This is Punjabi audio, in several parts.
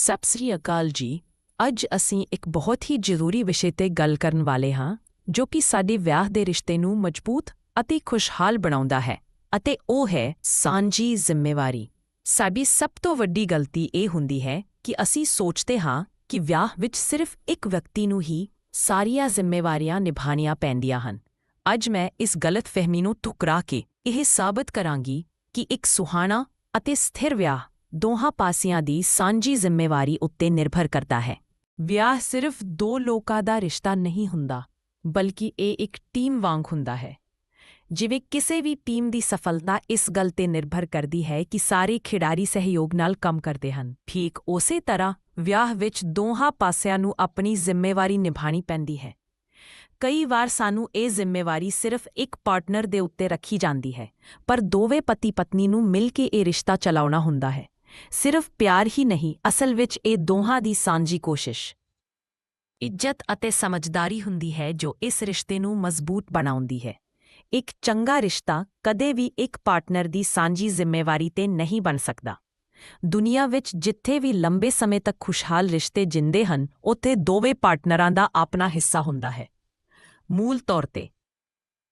ਸਤਿ ਸ੍ਰੀ ਅਕਾਲ ਜੀ। ਅੱਜ ਅਸੀਂ ਇੱਕ ਬਹੁਤ ਹੀ ਜ਼ਰੂਰੀ ਵਿਸ਼ੇ ਤੇ ਗੱਲ ਕਰਨ ਵਾਲੇ ਹਾਂ, ਜੋ ਕਿ ਸਾਡੇ ਵਿਆਹ ਦੇ ਰਿਸ਼ਤੇ ਨੂੰ ਮਜ਼ਬੂਤ ਅਤੇ ਖੁਸ਼ਹਾਲ ਬਣਾਉਂਦਾ ਹੈ, ਅਤੇ ਉਹ ਹੈ ਸਾਂਝੀ ਜ਼ਿੰਮੇਵਾਰੀ। ਸਾਡੀ ਸਭ ਤੋਂ ਵੱਡੀ ਗਲਤੀ ਇਹ ਹੁੰਦੀ ਹੈ ਕਿ ਅਸੀਂ ਸੋਚਦੇ ਹਾਂ ਕਿ ਵਿਆਹ ਵਿੱਚ ਸਿਰਫ ਇੱਕ ਵਿਅਕਤੀ ਨੂੰ ਹੀ ਸਾਰੀਆਂ ਜ਼ਿੰਮੇਵਾਰੀਆਂ ਨਿਭਾਣੀਆਂ ਪੈਂਦੀਆਂ ਹਨ। ਅੱਜ ਮੈਂ ਇਸ ਗਲਤ ਫਹਿਮੀ ਨੂੰ ਠੁਕਰਾ ਕੇ ਇਹ ਸਾਬਤ ਕਰਾਂਗੀ ਕਿ ਇੱਕ ਸੁਹਾਣਾ ਅਤੇ ਸਥਿਰ ਵਿਆਹ ਦੋਹਾਂ ਪਾਸਿਆਂ ਦੀ ਸਾਂਝੀ ਜ਼ਿੰਮੇਵਾਰੀ ਉੱਤੇ ਨਿਰਭਰ ਕਰਦਾ ਹੈ। ਵਿਆਹ ਸਿਰਫ ਦੋ ਲੋਕਾਂ ਦਾ ਰਿਸ਼ਤਾ ਨਹੀਂ ਹੁੰਦਾ, ਬਲਕਿ ਇਹ ਇੱਕ ਟੀਮ ਵਾਂਗ ਹੁੰਦਾ ਹੈ। ਜਿਵੇਂ ਕਿਸੇ ਵੀ ਟੀਮ ਦੀ ਸਫਲਤਾ ਇਸ ਗੱਲ ਤੇ ਨਿਰਭਰ ਕਰਦੀ ਹੈ ਕਿ ਸਾਰੇ ਖਿਡਾਰੀ ਸਹਿਯੋਗ ਨਾਲ ਕੰਮ ਕਰਦੇ ਹਨ। ਠੀਕ ਉਸੇ ਤਰ੍ਹਾਂ ਵਿਆਹ ਵਿੱਚ ਦੋਹਾਂ ਪਾਸਿਆਂ ਨੂੰ ਆਪਣੀ ਜ਼ਿੰਮੇਵਾਰੀ ਨਿਭਾਣੀ ਪੈਂਦੀ ਹੈ। ਕਈ ਵਾਰ ਸਾਨੂੰ ਇਹ ਜ਼ਿੰਮੇਵਾਰੀ ਸਿਰਫ ਇੱਕ ਪਾਰਟਨਰ ਦੇ ਉੱਤੇ ਰੱਖੀ ਜਾਂਦੀ ਹੈ, ਪਰ ਦੋਵੇਂ ਪਤੀ ਪਤਨੀ ਨੂੰ ਮਿਲ ਕੇ ਇਹ ਰਿਸ਼ਤਾ ਚਲਾਉਣਾ ਹੁੰਦਾ ਹੈ। ਸਿਰਫ ਪਿਆਰ ਹੀ ਨਹੀਂ, ਅਸਲ ਵਿੱਚ ਇਹ ਦੋਹਾਂ ਦੀ ਸਾਂਝੀ ਕੋਸ਼ਿਸ਼। ਇੱਜ਼ਤ ਅਤੇ ਸਮਝਦਾਰੀ ਹੁੰਦੀ ਹੈ ਜੋ ਇਸ ਰਿਸ਼ਤੇ ਨੂੰ ਮਜ਼ਬੂਤ ਬਣਾਉਂਦੀ ਹੈ। ਇੱਕ ਚੰਗਾ ਰਿਸ਼ਤਾ ਕਦੇ ਵੀ ਇੱਕ ਪਾਰਟਨਰ ਦੀ ਸਾਂਝੀ ਜ਼ਿੰਮੇਵਾਰੀ ਤੇ ਨਹੀਂ ਬਣ ਸਕਦਾ। ਦੁਨੀਆ ਵਿੱਚ ਜਿੱਥੇ ਵੀ ਲੰਬੇ ਸਮੇਂ ਤੱਕ ਖੁਸ਼ਹਾਲ ਰਿਸ਼ਤੇ ਜਿੰਦੇ ਹਨ, ਉੱਥੇ ਦੋਵੇਂ ਪਾਰਟਨਰਾਂ ਦਾ ਆਪਣਾ ਹਿੱਸਾ ਹੁੰਦਾ ਹੈ। ਮੂਲ ਤੌਰ ਤੇ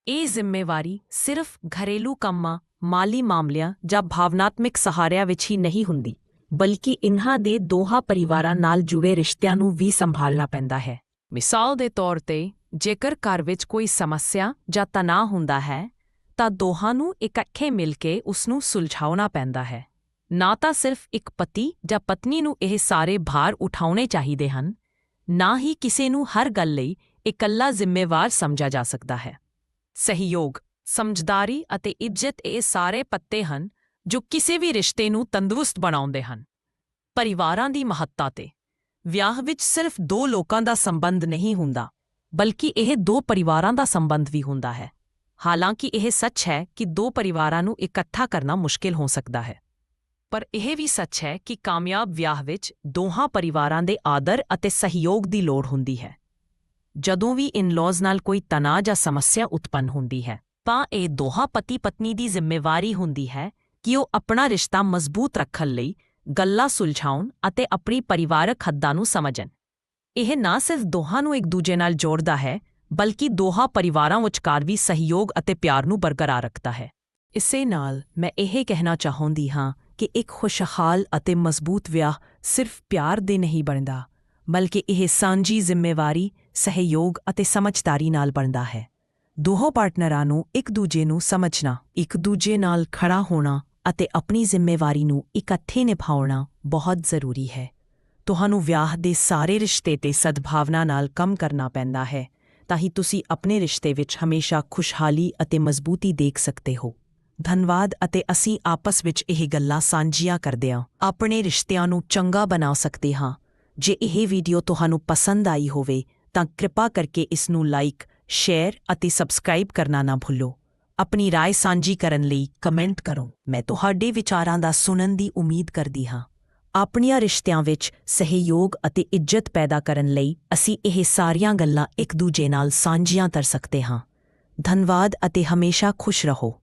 ਇਹ ਜ਼ਿੰਮੇਵਾਰੀ ਸਿਰਫ ਘਰੇਲੂ ਕੰਮਾਂ, ਮਾਲੀ ਮਾਮਲਿਆਂ ਜਾਂ ਭਾਵਨਾਤਮਿਕ ਸਹਾਰਿਆਂ ਵਿੱਚ ਹੀ ਨਹੀਂ ਹੁੰਦੀ, ਬਲਕਿ ਇਨ੍ਹਾਂ ਦੇ ਦੋਹਾਂ ਪਰਿਵਾਰਾਂ ਨਾਲ ਜੁੜੇ ਰਿਸ਼ਤਿਆਂ ਨੂੰ ਵੀ ਸੰਭਾਲਣਾ ਪੈਂਦਾ ਹੈ। ਮਿਸਾਲ ਦੇ ਤੌਰ ਤੇ, ਜੇਕਰ ਘਰ ਵਿੱਚ ਕੋਈ ਸਮੱਸਿਆ ਜਾਂ ਤਣਾਅ ਹੁੰਦਾ ਹੈ, ਤਾਂ ਦੋਹਾਂ ਨੂੰ ਇਕੱਠੇ ਮਿਲ ਕੇ ਉਸ ਨੂੰ ਸੁਲਝਾਉਣਾ ਪੈਂਦਾ ਹੈ। ਨਾ ਤਾਂ ਸਿਰਫ ਇੱਕ ਪਤੀ ਜਾਂ ਪਤਨੀ ਨੂੰ ਇਹ ਸਾਰੇ ਭਾਰ ਉਠਾਉਣੇ ਚਾਹੀਦੇ ਹਨ, ਨਾ ਹੀ ਕਿਸੇ ਨੂੰ ਹਰ ਗੱਲ ਲਈ ਇਕੱਲਾ ਜ਼ਿੰਮੇਵਾਰ ਸਮਝਿਆ ਜਾ ਸਕਦਾ ਹੈ। ਸਹਿਯੋਗ, ਸਮਝਦਾਰੀ ਅਤੇ ਇੱਜ਼ਤ ਇਹ ਸਾਰੇ ਪੱਤੇ ਹਨ ਜੋ ਕਿਸੇ ਵੀ ਰਿਸ਼ਤੇ ਨੂੰ ਤੰਦਰੁਸਤ ਬਣਾਉਂਦੇ ਹਨ। ਪਰਿਵਾਰਾਂ ਦੀ ਮਹੱਤਤਾ ਤੇ, ਵਿਆਹ ਵਿੱਚ ਸਿਰਫ ਦੋ ਲੋਕਾਂ ਦਾ ਸੰਬੰਧ ਨਹੀਂ ਹੁੰਦਾ, ਬਲਕਿ ਇਹ ਦੋ ਪਰਿਵਾਰਾਂ ਦਾ ਸੰਬੰਧ ਵੀ ਹੁੰਦਾ ਹੈ। ਹਾਲਾਂਕਿ ਇਹ ਸੱਚ ਹੈ ਕਿ ਦੋ ਪਰਿਵਾਰਾਂ ਨੂੰ ਇਕੱਠਾ ਕਰਨਾ ਮੁਸ਼ਕਿਲ ਹੋ ਸਕਦਾ ਹੈ। ਪਰ ਇਹ ਵੀ ਸੱਚ ਹੈ ਕਿ ਕਾਮਯਾਬ ਵਿਆਹ ਵਿੱਚ ਦੋਹਾਂ ਪਰਿਵਾਰਾਂ ਦੇ ਆਦਰ ਅਤੇ ਸਹਿਯੋਗ ਦੀ ਲੋੜ ਹੁੰਦੀ ਹੈ। ਜਦੋਂ ਵੀ ਇਨ-ਲॉज ਨਾਲ ਕੋਈ ਤਣਾਅ ਜਾਂ ਸਮੱਸਿਆ ਉਤਪੰਨ ਹੁੰਦੀ ਹੈ, ਤਾਂ ਇਹ ਦੋਹਾਂ ਪਤੀ ਪਤਨੀ ਦੀ ਜ਼ਿੰਮੇਵਾਰੀ ਹੁੰਦੀ ਹੈ ਕਿ ਉਹ ਆਪਣਾ ਰਿਸ਼ਤਾ ਮਜ਼ਬੂਤ ਰੱਖਣ ਲਈ ਗੱਲਾਂ ਸੁਲਝਾਉਣ ਅਤੇ ਆਪਣੀ ਪਰਿਵਾਰਕ ਹੱਦਾਂ ਨੂੰ ਸਮਝਣ। ਇਹ ਨਾ ਸਿਰਫ ਦੋਹਾਂ ਨੂੰ ਇੱਕ ਦੂਜੇ ਨਾਲ ਜੋੜਦਾ ਹੈ, ਬਲਕਿ ਦੋਹਾਂ ਪਰਿਵਾਰਾਂ ਵਿਚਕਾਰ ਵੀ ਸਹਿਯੋਗ ਅਤੇ ਪਿਆਰ ਨੂੰ ਬਰਕਰਾਰ ਰੱਖਦਾ ਹੈ। ਇਸੇ ਨਾਲ ਮੈਂ ਇਹ ਕਹਿਣਾ ਚਾਹੁੰਦੀ ਹਾਂ ਕਿ ਇੱਕ ਖੁਸ਼ਹਾਲ ਅਤੇ ਮਜ਼ਬੂਤ ਵਿਆਹ ਸਿਰਫ ਪਿਆਰ ਦੇ ਨਹੀਂ ਬਣਦਾ ਬਲਕਿ ਇਹ ਸਾਂਝੀ ਜ਼ਿੰਮੇਵਾਰੀ, ਸਹਿਯੋਗ ਅਤੇ ਸਮਝਦਾਰੀ ਨਾਲ ਬਣਦਾ ਹੈ। ਦੋਹਾਂ ਪਾਰਟਨਰਾਂ ਨੂੰ ਇੱਕ ਦੂਜੇ ਨੂੰ ਸਮਝਣਾ, ਇੱਕ ਦੂਜੇ ਨਾਲ ਖੜਾ ਹੋਣਾ ਅਤੇ ਆਪਣੀ ਜ਼ਿੰਮੇਵਾਰੀ ਨੂੰ ਇਕੱਠੇ ਨਿਭਾਉਣਾ ਬਹੁਤ ਜ਼ਰੂਰੀ ਹੈ। ਤੁਹਾਨੂੰ ਵਿਆਹ ਦੇ ਸਾਰੇ ਰਿਸ਼ਤੇ ਤੇ ਸਦਭਾਵਨਾ ਨਾਲ ਕੰਮ ਕਰਨਾ ਪੈਂਦਾ ਹੈ, ਤਾਂ ਹੀ ਤੁਸੀਂ ਆਪਣੇ ਰਿਸ਼ਤੇ ਵਿੱਚ ਹਮੇਸ਼ਾ ਖੁਸ਼ਹਾਲੀ ਅਤੇ ਮਜ਼ਬੂਤੀ ਦੇਖ ਸਕਦੇ ਹੋ। ਧੰਨਵਾਦ ਅਤੇ ਅਸੀਂ ਆਪਸ ਵਿੱਚ ਇਹ ਗੱਲਾਂ ਸਾਂਝੀਆਂ ਕਰਦੇ ਹਾਂ ਆਪਣੇ ਰਿਸ਼ਤਿਆਂ ਨੂੰ ਚੰਗਾ ਬਣਾ ਸਕਦੇ ਹਾਂ। ਜੇ ਇਹ ਵੀਡੀਓ ਤੁਹਾਨੂੰ ਪਸੰਦ ਆਈ ਹੋਵੇ ਤਾਂ ਕਿਰਪਾ ਕਰਕੇ ਇਸ ਨੂੰ ਲਾਈਕ ਸ਼ੇਅਰ ਅਤੇ ਸਬਸਕ੍ਰਾਈਬ ਕਰਨਾ ਨਾ ਭੁੱਲੋ ਆਪਣੀ رائے ਸਾਂਝੀ ਕਰਨ ਲਈ ਕਮੈਂਟ ਕਰੋ ਮੈਂ ਤੁਹਾਡੇ ਵਿਚਾਰਾਂ ਦਾ ਸੁਣਨ ਦੀ ਉਮੀਦ ਕਰਦੀ ਹਾਂ ਆਪਣੀਆਂ ਰਿਸ਼ਤਿਆਂ ਵਿੱਚ ਸਹਿਯੋਗ ਅਤੇ ਇੱਜ਼ਤ ਪੈਦਾ ਕਰਨ ਲਈ ਅਸੀਂ ਇਹ ਸਾਰੀਆਂ ਗੱਲਾਂ ਇੱਕ ਦੂਜੇ ਨਾਲ ਸਾਂਝੀਆਂ ਕਰ ਸਕਦੇ ਹਾਂ ਧੰਨਵਾਦ ਅਤੇ ਹਮੇਸ਼ਾ ਖੁਸ਼ ਰਹੋ